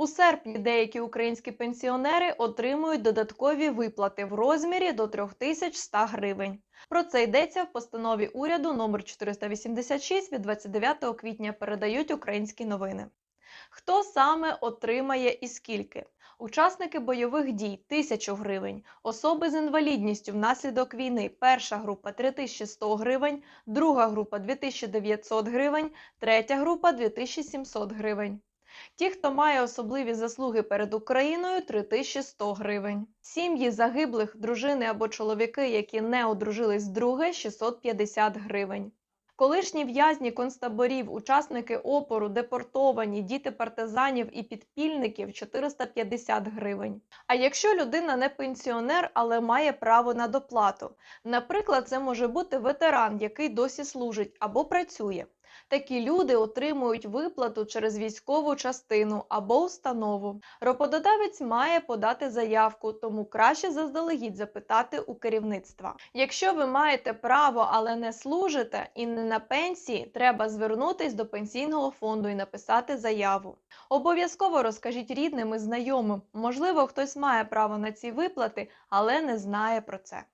У серпні деякі українські пенсіонери отримують додаткові виплати в розмірі до 3100 гривень. Про це йдеться в постанові уряду номер 486 від 29 квітня передають українські новини. Хто саме отримає і скільки? Учасники бойових дій 1000 гривень, особи з інвалідністю внаслідок війни перша група 3100 гривень, друга група 2900 гривень, третя група 2700 гривень. Ті, хто має особливі заслуги перед Україною 3100 гривень. Сім'ї загиблих, дружини або чоловіки, які не одружились вдруге 650 гривень. Колишні в'язні концтаборів, учасники опору, депортовані, діти партизанів і підпільників 450 гривень. А якщо людина не пенсіонер, але має право на доплату, наприклад, це може бути ветеран, який досі служить або працює. Такі люди отримують виплату через військову частину або установу. Роботодавець має подати заявку, тому краще заздалегідь запитати у керівництва. Якщо ви маєте право, але не служите і не на пенсії, треба звернутись до пенсійного фонду і написати заяву. Обов'язково розкажіть рідним і знайомим. Можливо, хтось має право на ці виплати, але не знає про це.